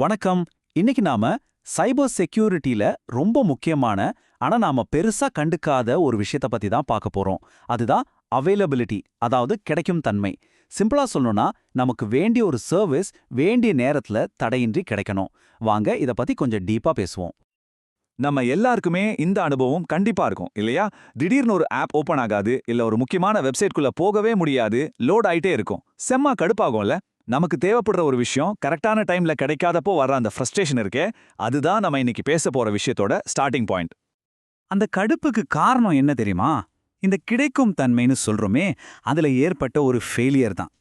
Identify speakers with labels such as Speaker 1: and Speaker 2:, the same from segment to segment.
Speaker 1: வணக்கம். இன்னைக்கு நாம சைபர் செக்யூரிட்டில ரொம்ப முக்கியமான ஆனா நாம பெருசா கண்டுக்காத ஒரு விஷயத்த பத்தி தான் பார்க்க போறோம். அதுதான் அவைலபிலிட்டி அதாவது கிடைக்கும் தன்மை. சிம்பிளா சொல்லணும்னா நமக்கு வேண்டிய ஒரு சர்வீஸ் வேண்டிய நேரத்துல தடையின்றி கிடைக்கணும். வாங்க இத பத்தி கொஞ்சம் டீப்பா பேசுவோம்.
Speaker 2: நம்ம எல்லாருக்குமே இந்த அனுபவம் கண்டிப்பா இருக்கும் இல்லையா? திடீர்னு ஒரு ஆப் ஓபன் ஆகாது இல்ல ஒரு முக்கியமான வெப்சைட்குள்ள போகவே முடியாது லோட் ஆயிட்டே இருக்கும். செம்ம கடுப்பாகும்ல. நமக்கு தேவைப்படுற ஒரு விஷயம் கரெக்டான டைம்ல கிடைக்காதப்போ வர்ற அந்த ஃப்ரஸ்ட்ரேஷன் இருக்கே அதுதான் நம்ம இன்னைக்கு பேச போற விஷயத்தோட ஸ்டார்டிங் பாயிண்ட்
Speaker 3: அந்த கடுப்புக்கு காரணம் என்ன தெரியுமா? இந்த கிடைக்கும் தன்மைன்னு சொல்றோமே அதுல ஏற்பட்ட ஒரு ஃபெயிலியர் தான்.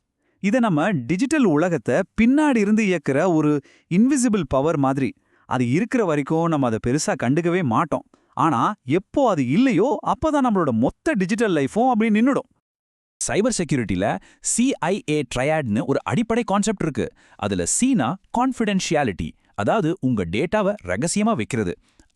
Speaker 3: இதை நம்ம டிஜிட்டல் உலகத்தை பின்னாடி இருந்து இயக்குற ஒரு இன்விசிபிள் பவர் மாதிரி அது இருக்கிற வரைக்கும் நம்ம அதை பெருசா கண்டுக்கவே மாட்டோம். ஆனா எப்போ அது இல்லையோ அப்பதான் நம்மளோட மொத்த டிஜிட்டல் லைஃபும் அப்படி நின்னுடும்.
Speaker 1: சைபர் செக்யூரிட்டில சிஐஏ ட்ரையாட்னு ஒரு அடிப்படை கான்செப்ட் இருக்கு. அதுல சீனா கான்ஃபிடென்ஷியாலிட்டி அதாவது உங்க டேட்டாவை ரகசியமா வைக்கிறது.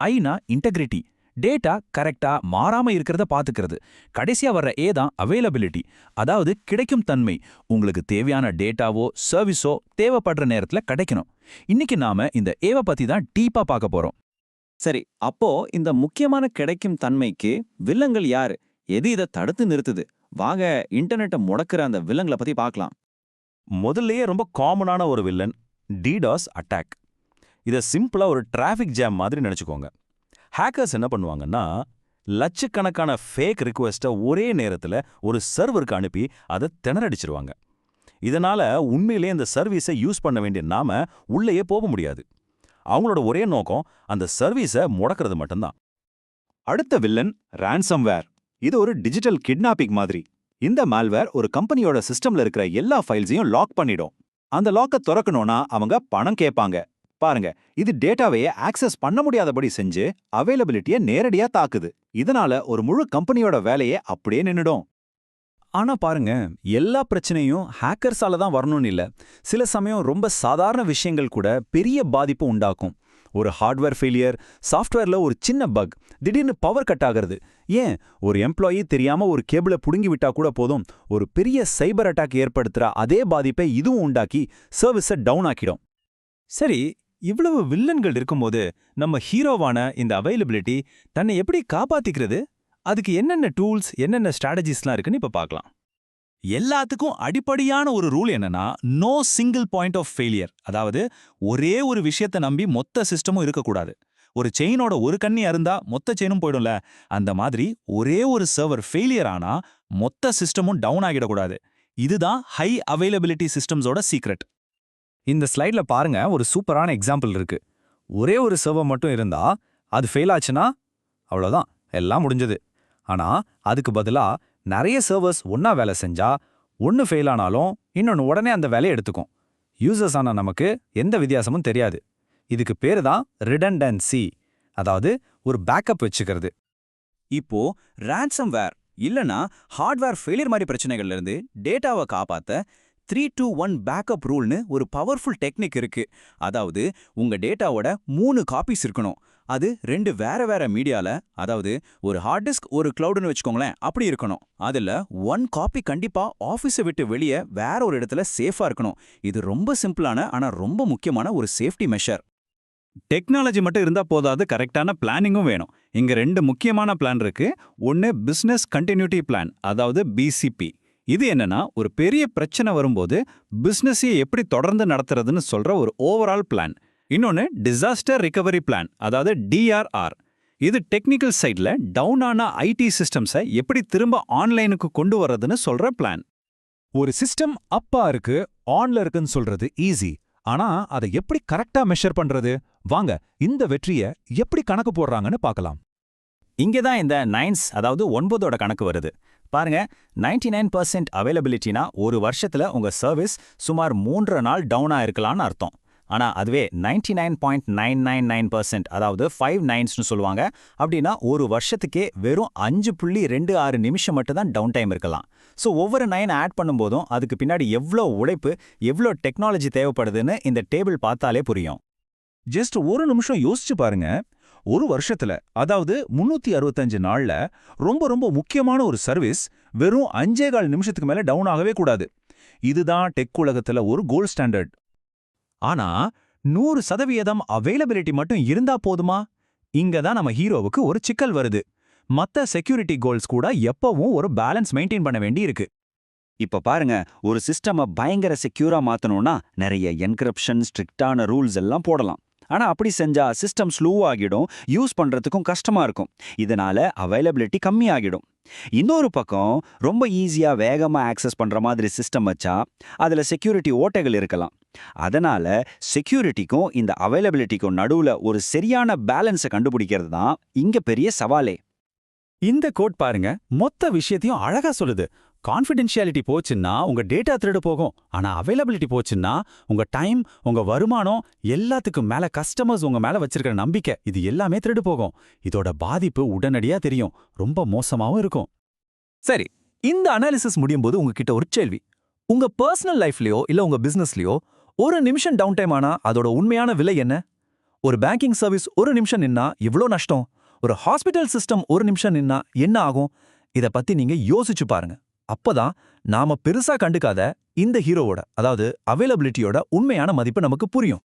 Speaker 1: ஐனா இன்டெகிரிட்டி டேட்டா கரெக்டா மாறாம இருக்கிறத பாத்துக்கிறது. கடைசியா வர்ற ஏ தான் அவைலபிலிட்டி அதாவது கிடைக்கும் தன்மை. உங்களுக்கு தேவையான டேட்டாவோ சர்வீஸோ தேவைப்படுற நேரத்துல கிடைக்கணும். இன்னைக்கு நாம இந்த ஏவ பத்தி தான் டீப்பா பார்க்க போறோம்.
Speaker 4: சரி அப்போ இந்த முக்கியமான கிடைக்கும் தன்மைக்கு வில்லங்கள் யாரு? எது இதை தடுத்து நிறுத்துது? வாங்க இன்டர்நெட்டை முடக்குற அந்த வில்லங்களை பத்தி பார்க்கலாம்
Speaker 1: முதல்லயே ரொம்ப காமனான ஒரு வில்லன் டிடாஸ் அட்டாக் இதை சிம்பிளா ஒரு டிராஃபிக் ஜாம் மாதிரி நினைச்சுக்கோங்க. ஹேக்கர்ஸ் என்ன பண்ணுவாங்கன்னா லட்சக்கணக்கான ஃபேக் ரிக்வெஸ்ட்டை ஒரே நேரத்துல ஒரு சர்வருக்கு அனுப்பி அதை திணறடிச்சிருவாங்க. இதனால உண்மையிலேயே அந்த சர்வீஸை யூஸ் பண்ண வேண்டிய நாம உள்ளேயே போக முடியாது. அவங்களோட ஒரே நோக்கம் அந்த சர்வீஸை முடக்கிறது மட்டும்தான்.
Speaker 2: அடுத்த வில்லன் ransomware. இது ஒரு டிஜிட்டல் கிட்னாப்பிங் மாதிரி. இந்த மால்வேர் ஒரு கம்பெனியோட சிஸ்டம்ல இருக்கிற எல்லா ஃபைல்ஸையும் லாக் பண்ணிடும். அந்த லாக்கை திறக்கணும்னா அவங்க பணம் கேட்பாங்க. பாருங்க இது டேட்டாவையே ஆக்சஸ் பண்ண முடியாதபடி செஞ்சு அவைலபிலிட்டியை நேரடியா தாக்குது. இதனால ஒரு முழு கம்பெனியோட வேலையே அப்படியே நின்னுடும்.
Speaker 3: ஆனா பாருங்க எல்லா பிரச்சனையும் ஹேக்கர்ஸால தான் வரணும்னு இல்ல. சில சமயம் ரொம்ப சாதாரண விஷயங்கள் கூட பெரிய பாதிப்பு உண்டாக்கும். ஒரு ஹார்ட்வேர் ஃபெயிலியர் சாஃப்ட்வேர்ல ஒரு சின்ன பக் திடீர்னு பவர் கட் ஆகிறது. ஏன்? ஒரு எம்ப்ளாயி தெரியாம ஒரு கேபிளை புடுங்கி விட்டா கூட போதும். ஒரு பெரிய சைபர் அட்டாக் ஏற்படுத்துற அதே பாதிப்பை இதுவும் உண்டாக்கி சர்வீஸை டவுன் ஆக்கிடும்.
Speaker 5: சரி இவ்வளவு வில்லன்கள் இருக்கும்போது நம்ம ஹீரோவான இந்த அவைலபிலிட்டி தன்னை எப்படி காப்பாத்திக்கிறது? அதுக்கு என்னென்ன டூல்ஸ் என்னென்ன ஸ்ட்ராட்டஜிஸ்லாம் இருக்குன்னு இப்ப பார்க்கலாம். எல்லாத்துக்கும் அடிப்படையான ஒரு ரூல் என்னன்னா no single point of failure அதாவது ஒரே ஒரு விஷயத்தை நம்பி மொத்த சிஸ்டமும் இருக்கக்கூடாது. ஒரு செயினோட ஒரு கண்ணி அருந்தா மொத்த செயினும் போயிடும்ல. அந்த மாதிரி ஒரே ஒரு சர்வர் ஃபெயிலியர் ஆனா மொத்த சிஸ்டமும் டவுன் ஆகிடக்கூடாது. இதுதான் ஹை அவைலபிலிட்டி சிஸ்டம்ஸோட சீக்ரெட்
Speaker 3: இந்த ஸ்லைட்ல பாருங்க ஒரு சூப்பரான எக்ஸாம்பிள் இருக்கு. ஒரே ஒரு சர்வர் மட்டும் இருந்தா அது ஃபெயில் ஆச்சுன்னா அவ்வளோதான் எல்லாம் முடிஞ்சது. ஆனா அதுக்கு பதிலா நிறைய சர்வர்ஸ் ஒன்னா வேலை செஞ்சா ஒன்னு ஃபெயில் ஆனாலும் இன்னொன்னு உடனே அந்த வேலையை எடுத்துக்கும். யூசர்ஸ் ஆனால் நமக்கு எந்த வித்தியாசமும் தெரியாது. இதுக்கு பேர் தான் ரிடன்டன்சி அதாவது ஒரு பேக்கப் வச்சுக்கிறது.
Speaker 4: இப்போ ransomware இல்லனா ஹார்ட்வேர் ஃபெயிலியர் மாதிரி பிரச்சனைகள்ல இருந்து டேட்டாவை காப்பாத்த த்ரீ டூ ஒன் பேக்கப் ரூல்னு ஒரு பவர்ஃபுல் டெக்னிக் இருக்கு. அதாவது உங்க டேட்டாவோட மூணு காப்பீஸ் இருக்கணும். அது ரெண்டு வேற வேற மீடியால அதாவது ஒரு ஹார்ட் டிஸ்க் ஒரு கிளவுடுன்னு வச்சுக்கோங்களேன் அப்படி இருக்கணும். அதுல ஒன் காப்பி கண்டிப்பா ஆஃபீஸை விட்டு வெளியே வேற ஒரு இடத்துல சேஃபா இருக்கணும். இது ரொம்ப சிம்பிளான ஆனா ரொம்ப முக்கியமான ஒரு சேஃப்டி மெஷர்
Speaker 3: டெக்னாலஜி மட்டும் இருந்தா போதாது கரெக்டான பிளானிங்கும் வேணும். இங்க ரெண்டு முக்கியமான பிளான் இருக்கு. ஒன்னு பிசினஸ் கண்டினியூட்டி பிளான் அதாவது பிசிபி இது என்னன்னா ஒரு பெரிய பிரச்சனை வரும்போது பிசினஸையே எப்படி தொடர்ந்து நடத்துறதுன்னு சொல்ற ஒரு ஓவரால் பிளான் இன்னொன்னு டிசாஸ்டர் ரிகவரி பிளான் அதாவது டிஆர்ஆர் இது டெக்னிக்கல் சைட்ல டவுன் ஆன ஐடி சிஸ்டம்ஸை எப்படி திரும்ப ஆன்லைனுக்கு கொண்டு வர்றதுன்னு சொல்ற பிளான்
Speaker 5: ஒரு சிஸ்டம் அப்பா இருக்கு ஆன்ல இருக்குன்னு சொல்றது ஈஸி ஆனா அதை எப்படி கரெக்டா மெஷர் பண்றது? வாங்க இந்த வெற்றிய எப்படி கணக்கு போடுறாங்கன்னு பார்க்கலாம்.
Speaker 1: இங்கே தான் இந்த நைன்ஸ் அதாவது ஒன்பதோட கணக்கு வருது. பாருங்க 99% நைன் பர்சன்ட் அவைலபிலிட்டினா ஒரு வருஷத்துல உங்க சர்வீஸ் சுமார் மூன்று நாள் டவுனா இருக்கலாம்னு அர்த்தம். ஆனா அதுவே ninety nine point nine nine nine percent அதாவது ஃபைவ் நைன்ஸ்னு சொல்லுவாங்க. அப்படின்னா ஒரு வருஷத்துக்கே வெறும் அஞ்சு புள்ளி ரெண்டு ஆறு நிமிஷம் மட்டும் தான் டவுன் டைம் இருக்கலாம். ஸோ ஒவ்வொரு நைன் ஆட் பண்ணும்போதும் அதுக்கு பின்னாடி எவ்வளோ உழைப்பு எவ்வளோ டெக்னாலஜி தேவைப்படுதுன்னு இந்த டேபிள் பார்த்தாலே புரியும்.
Speaker 5: ஜஸ்ட் ஒரு நிமிஷம் யோசிச்சு பாருங்க. ஒரு வருஷத்துல அதாவது முன்னூத்தி அறுபத்தஞ்சு நாள்ல ரொம்ப ரொம்ப முக்கியமான ஒரு சர்வீஸ் வெறும் அஞ்சே கால் நிமிஷத்துக்கு மேல டவுன் ஆகவே கூடாது. இதுதான் டெக் உலகத்துல ஒரு கோல்ட் ஸ்டாண்டர்ட் ஆனா நூறு சதவிகிதம் அவைலபிலிட்டி மட்டும் இருந்தா போதுமா? இங்க தான் நம்ம ஹீரோவுக்கு ஒரு சிக்கல் வருது. மத்த செக்யூரிட்டி கோல்ஸ் கூட எப்பவும் ஒரு பேலன்ஸ் மெயின்டைன் பண்ண வேண்டி இருக்கு.
Speaker 6: இப்ப பாருங்க ஒரு சிஸ்டமை பயங்கர செக்யூரா மாத்தணும்னா நிறைய என்கிரிப்ஷன் ஸ்ட்ரிக்டான ரூல்ஸ் எல்லாம் போடலாம். ஆனா அப்படி செஞ்சா சிஸ்டம் ஸ்லோ ஆகிடும் யூஸ் பண்றதுக்கும் கஷ்டமா இருக்கும். இதனால அவைலபிலிட்டி கம்மியாகிடும். இன்னொரு பக்கம் ரொம்ப ஈஸியா வேகமா ஆக்சஸ் பண்ற மாதிரி சிஸ்டம் வச்சா அதுல செக்யூரிட்டி ஓட்டைகள் இருக்கலாம். அதனால செக்யூரிட்டிக்கும் இந்த அவைலபிலிட்டிக்கும் நடுவுல ஒரு சரியான பேலன்ஸை கண்டுபிடிக்கிறது தான் இங்க பெரிய சவாலே.
Speaker 3: இந்த கோட் பாருங்க மொத்த விஷயத்தையும் அழகா சொல்லுது. கான்ஃபிடென்ஷியாலிட்டி போச்சுன்னா உங்க டேட்டா திருடு போகும். ஆனா அவைலபிலிட்டி போச்சுன்னா உங்க டைம் உங்க வருமானம் எல்லாத்துக்கும் மேல கஸ்டமர்ஸ் உங்க மேல வச்சிருக்கிற நம்பிக்கை இது எல்லாமே திருடு போகும். இதோட பாதிப்பு உடனடியா தெரியும். ரொம்ப மோசமாவும் இருக்கும்.
Speaker 5: சரி இந்த அனாலிசிஸ் முடியும் போது உங்ககிட்ட ஒரு கேள்வி. உங்க பர்சனல் லைஃப்லயோ இல்ல உங்க பிசினஸ்லயோ ஒரு நிமிஷம் டவுன் டைம் ஆனா அதோட உண்மையான விலை என்ன? ஒரு பேங்கிங் சர்வீஸ் ஒரு நிமிஷம் நின்னா இவ்ளோ நஷ்டம். ஒரு ஹாஸ்பிட்டல் சிஸ்டம் ஒரு நிமிஷம் நின்னா என்ன ஆகும்? இத பத்தி நீங்க யோசிச்சு பாருங்க. அப்பதான் நாம பெருசா கண்டுக்காத இந்த ஹீரோவோட அதாவது அவைலபிலிட்டியோட உண்மையான மதிப்பு நமக்கு புரியும்.